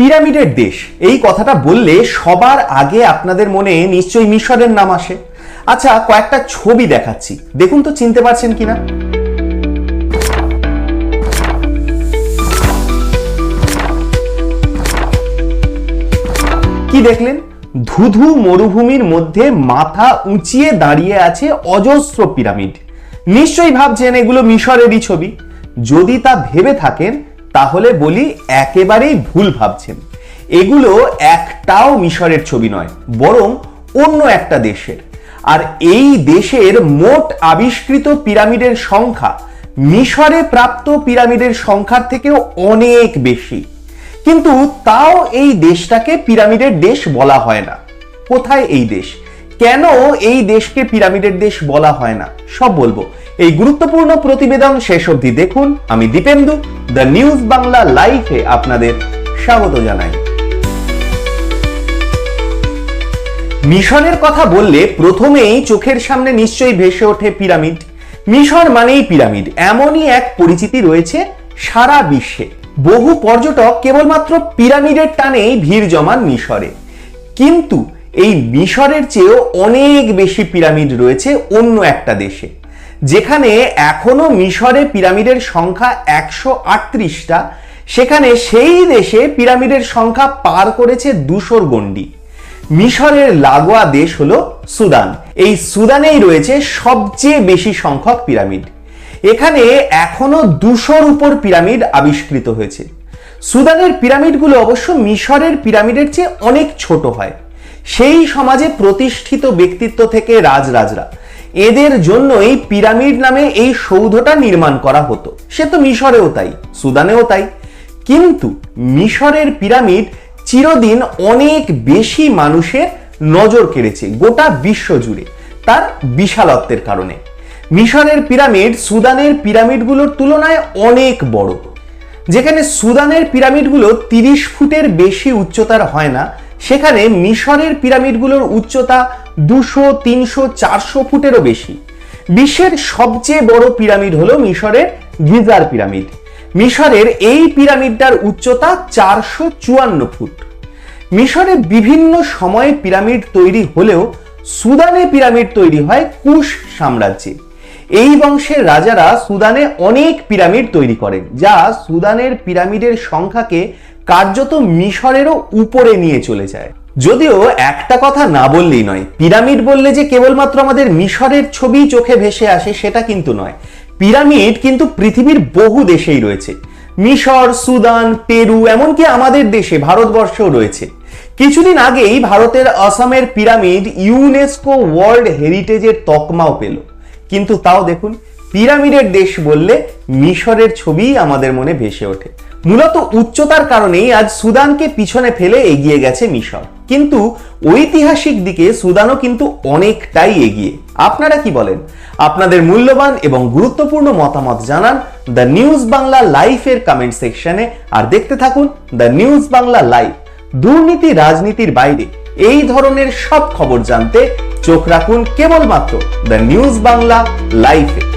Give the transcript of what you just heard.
পিরামিডের দেশ। এই কথাটা বললে সবার আগে আপনাদের মনে নিশ্চয়ই মিশরের নাম আসে। আচ্ছা কয়েকটা ছবি দেখাচ্ছি। দেখুন তো, চিনতে পারছেন কিনা? কি দেখলেন? ধুধু মরুভূমির মধ্যে মাথা উঁচিয়ে দাঁড়িয়ে আছে অজস্র পিরামিড। নিশ্চয়ই ভাবছেন এগুলো মিশরেরই ছবি। যদি তা ভেবে থাকেন তাহলে বলি একেবারেই ভুল ভাবছেন। এগুলো একটাও মিশরের ছবি নয়, বরং অন্য একটা দেশের। আর এই দেশের মোট আবিষ্কৃত পিরামিডের সংখ্যা মিশরে প্রাপ্ত পিরামিডের সংখ্যার থেকেও অনেক বেশি। কিন্তু তাও এই দেশটাকে পিরামিডের দেশ বলা হয় না। কোথায় এই দেশ? কেন এই দেশকে পিরামিডের দেশ বলা হয় না? সব বলব। এই গুরুত্বপূর্ণ প্রতিবেদন শেষ অবধি দেখুন। আমি দীপেন্দু, দ্য নিউজ বাংলা লাইভে আপনাদের স্বাগত জানাই। মিশনের কথা বললে প্রথমেই চোখের সামনে নিশ্চয়ই ভেসে ওঠে পিরামিড। মিশর মানেই পিরামিড। এমনই এক পরিচিতি রয়েছে সারা বিশ্বে। বহু পর্যটক কেবলমাত্র পিরামিডের টানেই ভিড় জমান মিশরে। কিন্তু এই মিশরের চেয়েও অনেক বেশি পিরামিড রয়েছে অন্য একটা দেশে। যেখানে এখনও মিশরে পিরামিডের সংখ্যা একশো আটত্রিশটা, সেখানে সেই দেশে পিরামিডের সংখ্যা পার করেছে দুশোর গণ্ডি। মিশরের লাগোয়া দেশ হলো সুদান। এই সুদানেই রয়েছে সবচেয়ে বেশি সংখ্যক পিরামিড। এখানে এখনও দুশোর উপর পিরামিড আবিষ্কৃত হয়েছে। সুদানের পিরামিডগুলো অবশ্য মিশরের পিরামিডের চেয়ে অনেক ছোট হয়। সেই সমাজে প্রতিষ্ঠিত ব্যক্তিত্ব থেকে রাজরাজরা। এদের জন্যই পিরামিড নামে এই সৌধটা নির্মাণ করা হতো। সে তো মিশরেও তাই, সুদানেও তাই। কিন্তু মিশরের পিরামিড চিরদিন অনেক বেশি মানুষের নজর কেড়েছে, গোটা বিশ্ব জুড়ে, তার বিশালত্বের কারণে। মিশরের পিরামিড সুদানের পিরামিডগুলোর তুলনায় অনেক বড়। যেখানে সুদানের পিরামিডগুলো তিরিশ ফুটের বেশি উচ্চতার হয় না সেখানে মিশরের পিরামিডগুলোর উচ্চতা দুশো, তিনশো, চারশো ফুটেরও বেশি। বিশ্বের সবচেয়ে বড় পিরামিড হলো মিশরের গিজার পিরামিড। মিশরের এই পিরামিডটার উচ্চতা চারশো চুয়ান্ন ফুট। মিশরে বিভিন্ন সময়ে পিরামিড তৈরি হলেও সুদানে পিরামিড তৈরি হয় কুশ সাম্রাজ্যে। এই বংশের রাজারা সুদানে অনেক পিরামিড তৈরি করেন, যা সুদানের পিরামিডের সংখ্যাকে কার্যত মিশরেরও উপরে নিয়ে চলে যায়। যদিও একটা কথা না বললেই নয়, পিরামিড বললে যে কেবলমাত্র আমাদের মিশরের ছবি চোখে ভেসে আসে সেটা কিন্তু নয়। পিরামিড কিন্তু পৃথিবীর বহু দেশেই রয়েছে। মিশর, সুদান, পেরু, এমনকি আমাদের দেশে, ভারতবর্ষেও রয়েছে। কিছুদিন আগেই ভারতের আসামের পিরামিড ইউনেস্কো ওয়ার্ল্ড হেরিটেজের তকমাও পেল। কিন্তু তাও দেখুন, পিরামিডের দেশ বললে মিশরের ছবি আমাদের মনে ভেসে ওঠে। মূলত উচ্চতার কারণেই আজ সুদানকে পিছনে ফেলে এগিয়ে গেছে মিশর। কিন্তু ঐতিহাসিক দিকে সুদানও কিন্তু অনেকটাই এগিয়ে। আপনারা কি বলেন? আপনাদের মূল্যবান এবং গুরুত্বপূর্ণ মতামত জানান দ্য নিউজ বাংলা লাইফের কমেন্ট সেকশনে। আর দেখতে থাকুন দ্য নিউজ বাংলা লাইভ, দুর্নীতি রাজনীতির বাইরে। এই ধরনের সব খবর জানতে চোখ রাখুন কেবলমাত্র দ্য নিউজ বাংলা লাইফে